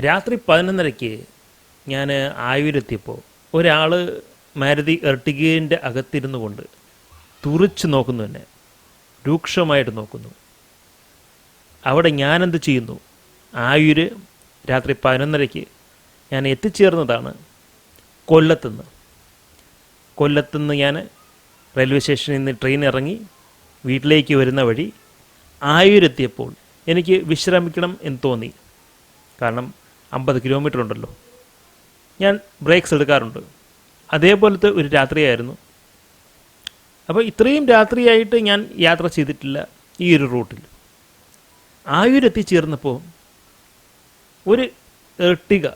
രാത്രി പതിനൊന്നരയ്ക്ക് ഞാൻ ആയൂരെത്തിയപ്പോൾ ഒരാൾ മാരുതി എർട്ടിഗേന്റെ അകത്തിരുന്നു കൊണ്ട് തുറിച്ച് നോക്കുന്നു എന്നെ. രൂക്ഷമായിട്ട് നോക്കുന്നു. അവിടെ ഞാനെന്ത് ചെയ്യുന്നു? ആയൂര് രാത്രി പതിനൊന്നരയ്ക്ക് ഞാൻ എത്തിച്ചേർന്നതാണ് കൊല്ലത്തുനിന്ന്. കൊല്ലത്തുനിന്ന് ഞാൻ റെയിൽവേ സ്റ്റേഷനിൽ നിന്ന് ട്രെയിൻ ഇറങ്ങി വീട്ടിലേക്ക് വരുന്ന വഴി ആയൂരെത്തിയപ്പോൾ എനിക്ക് വിശ്രമിക്കണം എന്ന് തോന്നി. കാരണം അമ്പത് കിലോമീറ്റർ ഉണ്ടല്ലോ. ഞാൻ ബ്രേക്സ് എടുക്കാറുണ്ട്. അതേപോലത്തെ ഒരു രാത്രിയായിരുന്നു. അപ്പോൾ ഇത്രയും രാത്രിയായിട്ട് ഞാൻ യാത്ര ചെയ്തിട്ടില്ല ഈ ഒരു റൂട്ടിൽ ആയൂരെത്തിച്ചേർന്നപ്പോൾ ഒരു എർട്ടിക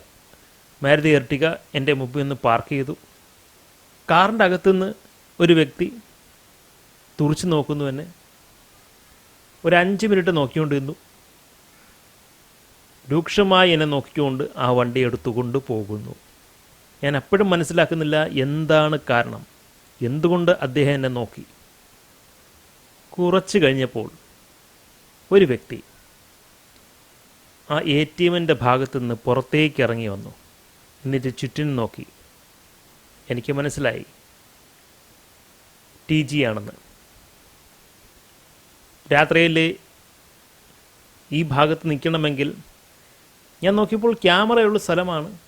മാരുതി എർട്ടിക എന്റെ മുമ്പിൽ നിന്ന് പാർക്ക് ചെയ്തു. കാറിന്റെ അകത്തുനിന്ന് ഒരു വ്യക്തി തുറിച്ച് നോക്കുന്നു എന്നെ. ഒരു അഞ്ച് മിനിറ്റ് നോക്കിക്കൊണ്ട് നിന്നു രൂക്ഷമായി എന്നെ നോക്കിക്കൊണ്ട് ആ വണ്ടി എടുത്തുകൊണ്ട് പോകുന്നു. ഞാൻ അപ്പോഴും മനസ്സിലാക്കുന്നില്ല എന്താണ് കാരണം. എന്തുകൊണ്ട് അദ്ദേഹം എന്നെ നോക്കി? കുറച്ച് കഴിഞ്ഞപ്പോൾ ഒരു വ്യക്തി ആ എ ടി എമ്മിന്റെ ഭാഗത്തു നിന്ന് പുറത്തേക്ക് ഇറങ്ങി വന്നു. എന്നിട്ട് ചുറ്റിനും നോക്കി. എനിക്ക് മനസ്സിലായി. ടി ജി ആണെന്ന്. രാത്രിയിൽ ഈ ഭാഗത്ത് നിൽക്കണമെങ്കിൽ ഞാൻ നോക്കിയപ്പോൾ ക്യാമറയുള്ള സ്ഥലമാണ്.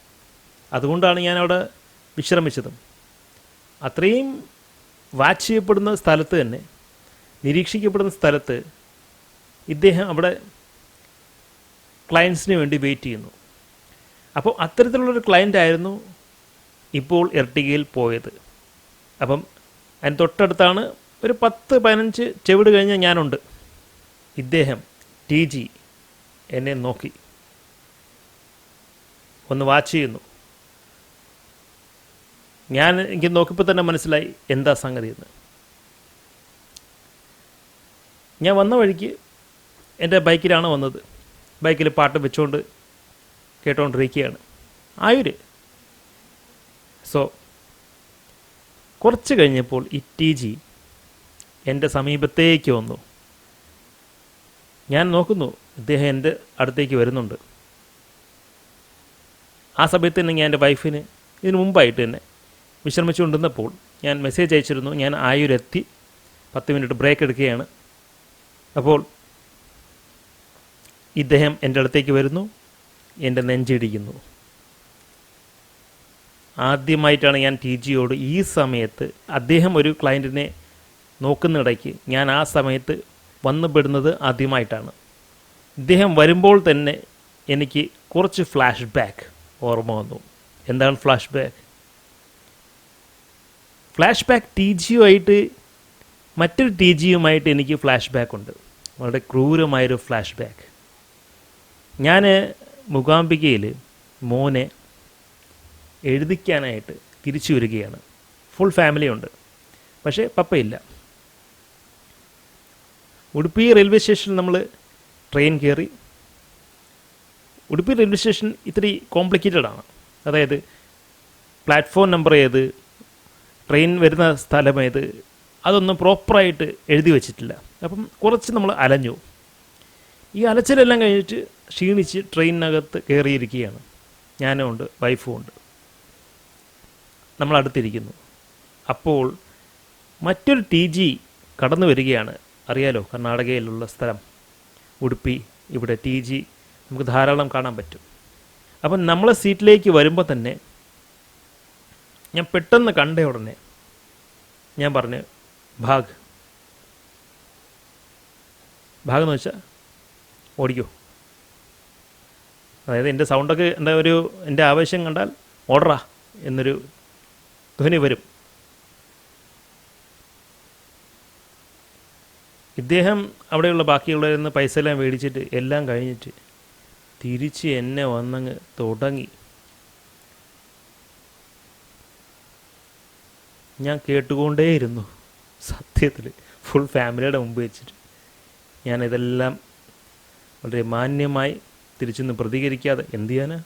അതുകൊണ്ടാണ് ഞാൻ അവിടെ വിശ്രമിച്ചതും. അത്രയും വാച്ച് ചെയ്യപ്പെടുന്ന സ്ഥലത്ത് തന്നെ നിരീക്ഷിക്കപ്പെടുന്ന സ്ഥലത്ത് ഇദ്ദേഹം അവിടെ ക്ലയൻസിന് വേണ്ടി വെയിറ്റ് ചെയ്യുന്നു. അപ്പോൾ അത്തരത്തിലുള്ളൊരു ക്ലയന്റ് ആയിരുന്നു ഇപ്പോൾ എർട്ടിഗയിൽ പോയത്. അപ്പം അതിന് തൊട്ടടുത്താണ് ഒരു പത്ത് പതിനഞ്ച് ചെവിട് കഴിഞ്ഞാൽ ഞാനുണ്ട്. ഇദ്ദേഹം ടി ജി എന്നെ നോക്കി. ഒന്ന് വാച്ച് ചെയ്യുന്നു. ഞാൻ എനിക്ക് നോക്കിയപ്പോൾ തന്നെ മനസ്സിലായി എന്താ സംഗതി എന്ന്. ഞാൻ വന്ന വഴിക്ക് എന്റെ ബൈക്കിലാണ് വന്നത്. ബൈക്കിൽ പാട്ട് വെച്ചുകൊണ്ട് കേട്ടുകൊണ്ടിരിക്കുകയാണ് ആയൂര്. സോ കുറച്ച് കഴിഞ്ഞപ്പോൾ ഈ ടി ജി എന്റെ സമീപത്തേക്ക് വന്നു. ഞാൻ നോക്കുന്നു ഇദ്ദേഹം എന്റെ അടുത്തേക്ക് വരുന്നുണ്ട്. ആ സമയത്ത് തന്നെ ഞാൻ എന്റെ വൈഫിന് ഇതിനു മുമ്പായിട്ട് തന്നെ വിശ്രമിച്ചുകൊണ്ടിരുന്നപ്പോൾ ഞാൻ മെസ്സേജ് അയച്ചിരുന്നു. ഞാൻ ആയൂരെത്തി. പത്ത് മിനിറ്റ് ബ്രേക്ക് എടുക്കുകയാണ്. അപ്പോൾ ഇദ്ദേഹം എന്റെ അടുത്തേക്ക് വരുന്നു. എന്റെ നെഞ്ചിടിക്കുന്നു. ആദ്യമായിട്ടാണ് ഞാൻ ടി ജിയോട് ഈ സമയത്ത് അദ്ദേഹം ഒരു ക്ലയന്റിനെ നോക്കുന്നിടയ്ക്ക് ഞാൻ ആ സമയത്ത് വന്നുപെടുന്നത് ആദ്യമായിട്ടാണ്. ഇദ്ദേഹം വരുമ്പോൾ തന്നെ എനിക്ക് കുറച്ച് ഫ്ലാഷ് ബാക്ക്. ഓർമ്മ വന്നു. എന്താണ് flashback flashback T ജിയുമായിട്ട് മറ്റൊരു ടി ജിയുമായിട്ട് എനിക്ക് ഫ്ലാഷ് ബാക്ക് ഉണ്ട്. വളരെ ക്രൂരമായൊരു ഫ്ലാഷ് ബാക്ക് ഞാൻ മുഖാംബികയിൽ മോനെ എഴുതിക്കാനായിട്ട് തിരിച്ചു വരികയാണ്. ഫുൾ ഫാമിലി ഉണ്ട്. പക്ഷേ പപ്പയില്ല. ഉടുപ്പി റെയിൽവേ സ്റ്റേഷനിൽ നമ്മൾ ട്രെയിൻ കയറി ഉടുപ്പി റെയിൽവേ സ്റ്റേഷൻ ഇത്തിരി കോംപ്ലിക്കേറ്റഡ് ആണ്. അതായത് പ്ലാറ്റ്ഫോം നമ്പർ ഏത് ട്രെയിൻ വരുന്ന സ്ഥലം ഏത് അതൊന്നും പ്രോപ്പറായിട്ട് എഴുതി വെച്ചിട്ടില്ല. അപ്പം കുറച്ച് നമ്മൾ അലഞ്ഞു. ഈ അലച്ചിലെല്ലാം കഴിഞ്ഞിട്ട് ക്ഷീണിച്ച് ട്രെയിനിനകത്ത് കയറിയിരിക്കുകയാണ്. ഞാനും ഉണ്ട് വൈഫും ഉണ്ട്. നമ്മൾ അടുത്തിരിക്കുന്നു അപ്പോൾ മറ്റൊരു ടി ജി കടന്നു വരികയാണ് അറിയാലോ കർണാടകയിലുള്ള സ്ഥലം. ഉടുപ്പി ഇവിടെ ടി ജി നമുക്ക് ധാരാളം കാണാൻ പറ്റും. അപ്പം നമ്മളെ സീറ്റിലേക്ക് വരുമ്പോൾ തന്നെ ഞാൻ പെട്ടെന്ന് കണ്ട ഉടനെ ഞാൻ പറഞ്ഞു ഭാഗ്. ഭാഗ് എന്ന് വെച്ചാൽ ഓടിക്കോ. അതായത് എന്റെ സൗണ്ടൊക്കെ എന്റെ ഒരു എന്റെ ആവശ്യം കണ്ടാൽ ഓടറാ എന്നൊരു ധ്വനി വരും. ഇദ്ദേഹം അവിടെയുള്ള ബാക്കിയുള്ളവരിൽ നിന്ന് പൈസ എല്ലാം മേടിച്ചിട്ട് എല്ലാം കഴിഞ്ഞിട്ട് തിരിച്ച് എന്നെ വന്നങ്ങ് തുടങ്ങി. ഞാൻ കേട്ടുകൊണ്ടേയിരുന്നു സത്യത്തിൽ. ഫുൾ ഫാമിലിയുടെ മുമ്പ് വെച്ചിട്ട്. ഞാൻ ഇതെല്ലാം വളരെ മാന്യമായി തിരിച്ചൊന്നും പ്രതികരിക്കാതെ എന്ത് ചെയ്യാനാ?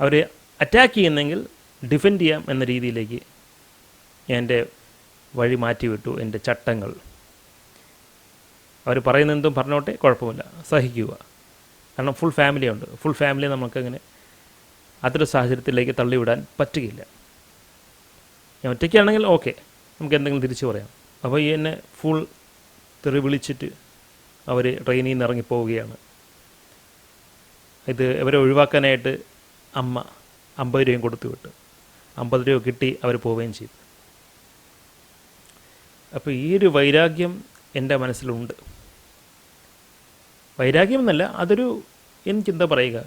അവരെ അറ്റാക്ക് ചെയ്യുന്നെങ്കിൽ ഡിഫെൻഡ് ചെയ്യാം എന്ന രീതിയിലേക്ക് എന്റെ വഴി മാറ്റിവിട്ടു എന്റെ ചട്ടങ്ങൾ. അവർ പറയുന്നെന്തും പറഞ്ഞോട്ടെ കുഴപ്പമില്ല. സഹിക്കുക. കാരണം ഫുൾ ഫാമിലി ഉണ്ട്. ഫുൾ ഫാമിലി നമുക്കങ്ങനെ അത്തരം സാഹചര്യത്തിലേക്ക് തള്ളിവിടാൻ പറ്റുകയില്ല. ഞാൻ ഒറ്റയ്ക്കാണെങ്കിൽ ഓക്കെ നമുക്ക് എന്തെങ്കിലും തിരിച്ചു പറയാം. അപ്പോൾ ഈ എന്നെ ഫുൾ തെറി വിളിച്ചിട്ട് അവർ ട്രെയിനിൽ നിന്ന് ഇറങ്ങിപ്പോവുകയാണ് ഇത് ഇവരെ ഒഴിവാക്കാനായിട്ട് അമ്മ അമ്പത് രൂപയും കൊടുത്തു വിട്ടു. അമ്പത് രൂപ കിട്ടി അവർ പോവുകയും ചെയ്തു. അപ്പോൾ ഈ ഒരു വൈരാഗ്യം എന്റെ മനസ്സിലുണ്ട്. വൈരാഗ്യം എന്നല്ല അതൊരു എനിക്കെന്താ പറയുക.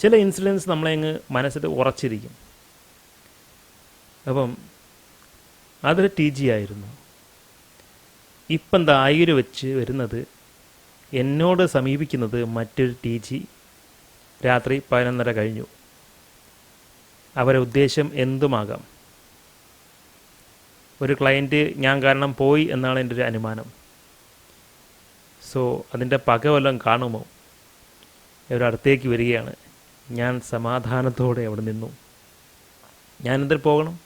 ചില ഇൻസിഡൻസ് നമ്മളെ അങ്ങ് മനസ്സിൽ ഉറച്ചിരിക്കും. അപ്പം അതൊരു ടി ജി ആയിരുന്നു. ഇപ്പം എന്താ ആയിരം വെച്ച് വരുന്നത് എന്നോട് സമീപിക്കുന്നത് മറ്റൊരു ടി ജി രാത്രി പതിനൊന്നര കഴിഞ്ഞു. അവരുടെ ഉദ്ദേശം എന്തുമാകാം? ഒരു ക്ലയന്റ് ഞാൻ കാരണം പോയി എന്നാണ് എന്റെ ഒരു അനുമാനം. സോ അതിന്റെ പക വല്ലതും കാണുമോ? ഇവരടുത്തേക്ക് വരികയാണ്. ഞാൻ സമാധാനത്തോടെ അവിടെ നിന്നു. ഞാൻ എന്തിൽ പോകണം?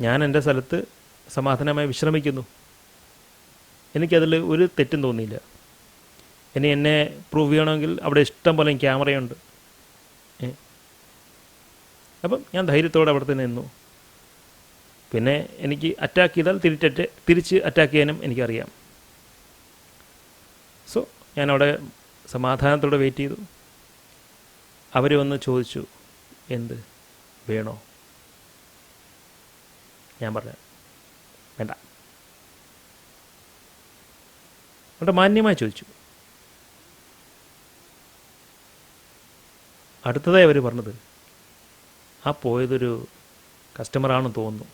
ഞാൻ എന്റെ സ്ഥലത്ത് സമാധാനമായി വിശ്രമിക്കുന്നു. എനിക്കതിൽ ഒരു തെറ്റും തോന്നിയില്ല. ഇനി എന്നെ പ്രൂവ് ചെയ്യണമെങ്കിൽ അവിടെ ഇഷ്ടം പോലെ ക്യാമറയുണ്ട്. അപ്പം ഞാൻ ധൈര്യത്തോടെ അവിടെ തന്നെ നിന്നു. പിന്നെ എനിക്ക് അറ്റാക്ക് ചെയ്താൽ തിരിച്ചറ്റ് തിരിച്ച് അറ്റാക്ക് ചെയ്യാനും എനിക്കറിയാം. സോ ഞാനവിടെ സമാധാനത്തോടെ വെയിറ്റ് ചെയ്തു. അവർ വന്ന് ചോദിച്ചു എന്ത്? വേണോ? ഞാൻ പറഞ്ഞു വേണ്ട. അവിടെ മാന്യമായി ചോദിച്ചു. അടുത്തതായി അവർ പറഞ്ഞത് ആ പോയതൊരു കസ്റ്റമറാണെന്ന് തോന്നുന്നു.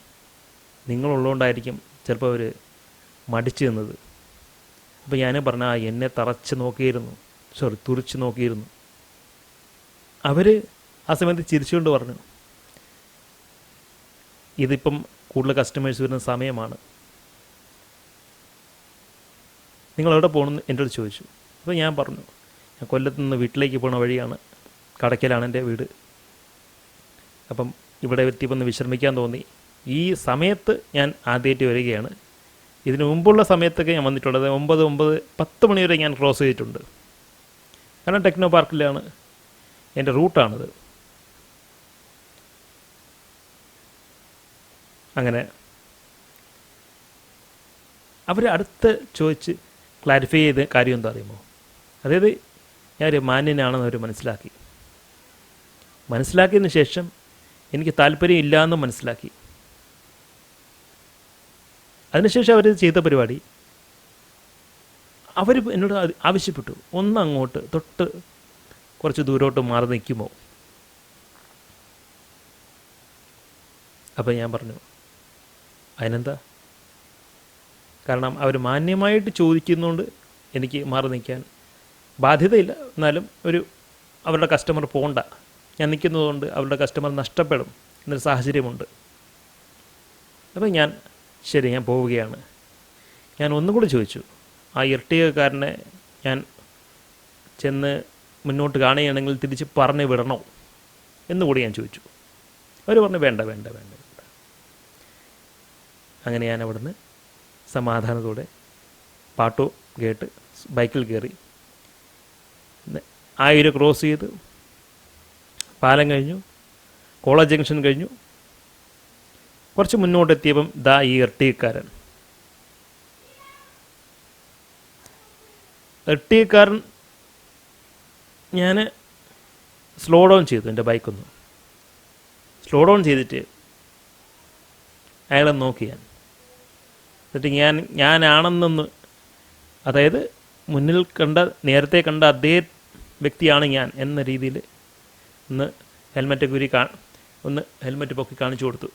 നിങ്ങളുള്ളതുകൊണ്ടായിരിക്കും ചിലപ്പോൾ അവർ മടിച്ചു നിന്നത്. അപ്പോൾ ഞാൻ പറഞ്ഞ ആ എന്നെ തറച്ച് നോക്കിയിരുന്നു. സോറി തുറിച്ച് നോക്കിയിരുന്നു. അവർ ആ സമയത്ത് ചിരിച്ചുകൊണ്ട് പറഞ്ഞു ഇതിപ്പം കൂടുതൽ കസ്റ്റമേഴ്സ് വരുന്ന സമയമാണ്. നിങ്ങൾ എവിടെ പോകണമെന്ന് എന്റെ അടുത്ത് ചോദിച്ചു. അപ്പോൾ ഞാൻ പറഞ്ഞു ഞാൻ കൊല്ലത്ത് നിന്ന് വീട്ടിലേക്ക് പോണ വഴിയാണ്. കടയ്ക്കലാണ് എന്റെ വീട്. അപ്പം ഇവിടെ എത്തിയപ്പോൾ ഒന്ന് വിശ്രമിക്കാൻ തോന്നി. ഈ സമയത്ത് ഞാൻ ആദ്യമായിട്ട് വരികയാണ്. ഇതിനു മുമ്പുള്ള സമയത്തൊക്കെ ഞാൻ വന്നിട്ടുള്ളത് ഒമ്പത് ഒമ്പത് പത്ത് മണി വരെ ഞാൻ ക്രോസ് ചെയ്തിട്ടുണ്ട്. കാരണം ടെക്നോ പാർക്കിലാണ് എന്റെ റൂട്ടാണിത് അങ്ങനെ. അവർ അടുത്ത് ചോദിച്ച് ക്ലാരിഫൈ ചെയ്ത കാര്യം എന്താ അറിയുമോ? അതായത് ഞാനൊരു മാന്യനാണെന്ന് അവർ മനസ്സിലാക്കി. മനസ്സിലാക്കിയതിന് ശേഷം എനിക്ക് താല്പര്യം ഇല്ലയെന്ന് മനസ്സിലാക്കി. അതിനുശേഷം അവർ ചെയ്ത പരിപാടി. അവർ എന്നോട് ആവശ്യപ്പെട്ടു. ഒന്ന് അങ്ങോട്ട് തൊട്ട് കുറച്ച് ദൂരോട്ട് മാറി നിൽക്കുമോ അപ്പം ഞാൻ പറഞ്ഞു അതിനെന്താ? കാരണം അവർ മാന്യമായിട്ട് ചോദിക്കുന്നതുകൊണ്ട് എനിക്ക് മാറി നിൽക്കാൻ ബാധ്യതയില്ല. എന്നാലും ഒരു അവരുടെ കസ്റ്റമർ പോണ്ട. ഞാൻ നിൽക്കുന്നതുകൊണ്ട് അവരുടെ കസ്റ്റമർ നഷ്ടപ്പെടും എന്നൊരു സാഹചര്യമുണ്ട്. അപ്പം ഞാൻ ശരി ഞാൻ പോവുകയാണ്. ഞാൻ ഒന്നും കൂടി ചോദിച്ചു. ആ ഇരട്ടികക്കാരനെ ഞാൻ ചെന്ന് മുന്നോട്ട് കാണുകയാണെങ്കിൽ തിരിച്ച് പറഞ്ഞു വിടണോ എന്നുകൂടി ഞാൻ ചോദിച്ചു. അവർ പറഞ്ഞു വേണ്ട വേണ്ട വേണ്ട വേണ്ട. അങ്ങനെ ഞാൻ അവിടുന്ന് സമാധാനത്തോടെ പാട്ടോ കേട്ട് ബൈക്കിൽ കയറി. ആയിരം ക്രോസ് ചെയ്ത് പാലം കഴിഞ്ഞു. കോളേജ് ജംഗ്ഷൻ കഴിഞ്ഞു. കുറച്ച് മുന്നോട്ടെത്തിയപ്പം ദാ ഈ ഇരട്ടിക്കാരൻ ഇരട്ടിക്കാരൻ ഞാൻ സ്ലോ ഡൗൺ ചെയ്തു എന്റെ ബൈക്കൊന്ന് സ്ലോ ഡൗൺ ചെയ്തിട്ട് അയാളെ നോക്കി ഞാൻ. എന്നിട്ട് ഞാൻ ഞാനാണെന്നൊന്ന് അതായത് മുന്നിൽ കണ്ട നേരത്തെ കണ്ട അതേ വ്യക്തിയാണ് ഞാൻ എന്ന രീതിയിൽ ഒന്ന് ഹെൽമെറ്റ് കുരി കാ ഒന്ന് ഹെൽമെറ്റ് പൊക്കി കാണിച്ചു കൊടുത്തു.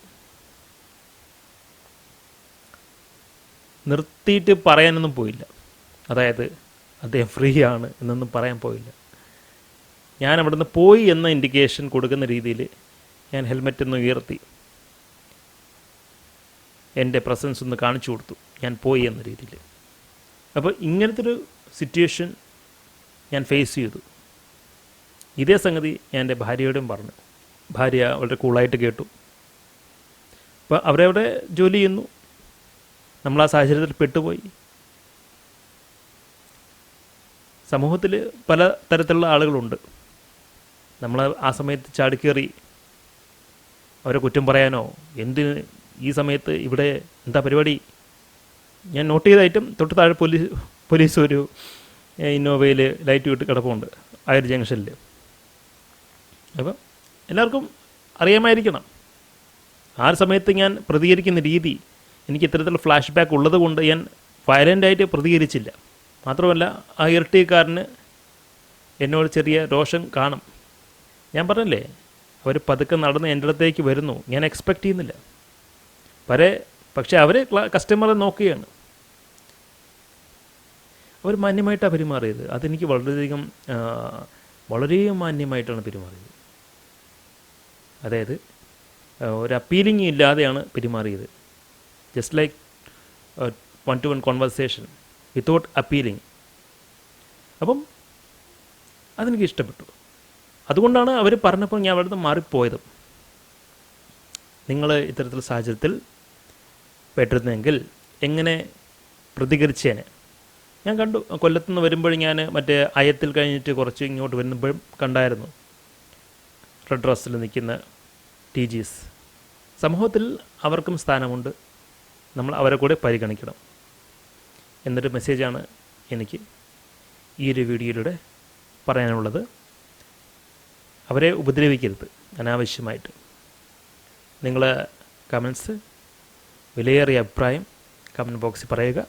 നിർത്തിയിട്ട് പറയാനൊന്നും പോയില്ല. അതായത് അദ്ദേഹം ഫ്രീ ആണ് എന്നൊന്നും പറയാൻ പോയില്ല. ഞാൻ അവിടുന്ന് പോയി എന്ന ഇൻഡിക്കേഷൻ കൊടുക്കുന്ന രീതിയിൽ ഞാൻ ഹെൽമെറ്റ് ഒന്ന് ഉയർത്തി. എന്റെ പ്രസൻസ് ഒന്ന് കാണിച്ചു കൊടുത്തു. ഞാൻ പോയി എന്ന രീതിയിൽ. അപ്പോൾ ഇങ്ങനത്തെ ഒരു സിറ്റുവേഷൻ ഞാൻ ഫേസ് ചെയ്തു. ഇതേ സംഗതി ഞാൻ എന്റെ ഭാര്യയോടും പറഞ്ഞു. ഭാര്യ വളരെ കൂളായിട്ട് കേട്ടു. അപ്പോൾ അവരവിടെ ജോലി ചെയ്യുന്നു. നമ്മൾ ആ സാഹചര്യത്തിൽ പെട്ടുപോയി. സമൂഹത്തിൽ പല തരത്തിലുള്ള ആളുകളുണ്ട്. നമ്മൾ ആ സമയത്ത് ചാടിക്കേറി അവരെ കുറ്റം പറയാനോ എന്തിന് ഈ സമയത്ത് ഇവിടെ എന്താ പരിപാടി? ഞാൻ നോട്ട് ചെയ്ത ഐറ്റം തൊട്ട് താഴെ പോലീസ് പോലീസ് ഒരു ഇന്നോവയിൽ ലൈറ്റ് വിട്ട് കിടപ്പുണ്ട് ആ ഒരു ജംഗ്ഷനിൽ. അപ്പം എല്ലാവർക്കും അറിയാമായിരിക്കണം. ആ സമയത്ത് ഞാൻ പ്രതികരിക്കുന്ന രീതി എനിക്ക് ഇത്തരത്തിലുള്ള ഫ്ലാഷ് ബാക്ക് ഉള്ളത് കൊണ്ട് ഞാൻ വയലന്റായിട്ട് പ്രതികരിച്ചില്ല. മാത്രമല്ല ആ ഇരട്ടിക്കാരന് എന്നോട് ചെറിയ രോഷം കാണും. ഞാൻ പറഞ്ഞല്ലേ അവർ പതുക്കെ നടന്ന് എന്റെ അടുത്തേക്ക് വരുന്നു. ഞാൻ എക്സ്പെക്റ്റ് ചെയ്യുന്നില്ല. വരെ പക്ഷേ അവർ കസ്റ്റമറെ നോക്കുകയാണ്. അവർ മാന്യമായിട്ടാണ് പെരുമാറിയത്. അതെനിക്ക് വളരെയധികം വളരെ മാന്യമായിട്ടാണ് പെരുമാറിയത്. അതായത് ഒരു അപ്പീലിംഗ് ഇല്ലാതെയാണ് പെരുമാറിയത്. Just like one to one conversation without appealing അപ്പം അതെനിക്ക് ഇഷ്ടപ്പെട്ടു. അതുകൊണ്ടാണ് അവർ പറഞ്ഞപ്പോൾ ഞാൻ അവിടെ നിന്ന് മാറിപ്പോയത്. നിങ്ങൾ ഇത്തരത്തിലുള്ള സാഹചര്യത്തിൽ പെട്ടിരുന്നെങ്കിൽ എങ്ങനെ പ്രതികരിച്ചേനെ? ഞാൻ കണ്ടു കൊല്ലത്തു നിന്ന് വരുമ്പോൾ ഞാൻ മറ്റേ അയത്തിൽ കഴിഞ്ഞിട്ട് കുറച്ച് ഇങ്ങോട്ട് വരുമ്പോഴും കണ്ടായിരുന്നു. റെഡ് ഡ്രസ്സിൽ നിൽക്കുന്ന ടി ജീസ്. സമൂഹത്തിൽ അവർക്കും സ്ഥാനമുണ്ട്. നമ്മൾ അവരെ കൂടെ പരിഗണിക്കണം. എന്നൊരു മെസ്സേജാണ് എനിക്ക് ഈ ഒരു വീഡിയോയിലൂടെ പറയാനുള്ളത്. അവരെ ഉപദ്രവിക്കരുത് അനാവശ്യമായിട്ട്. നിങ്ങൾ കമൻസ് വിലയേറിയ അഭിപ്രായം കമന്റ് ബോക്സിൽ പറയുക.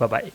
ബൈ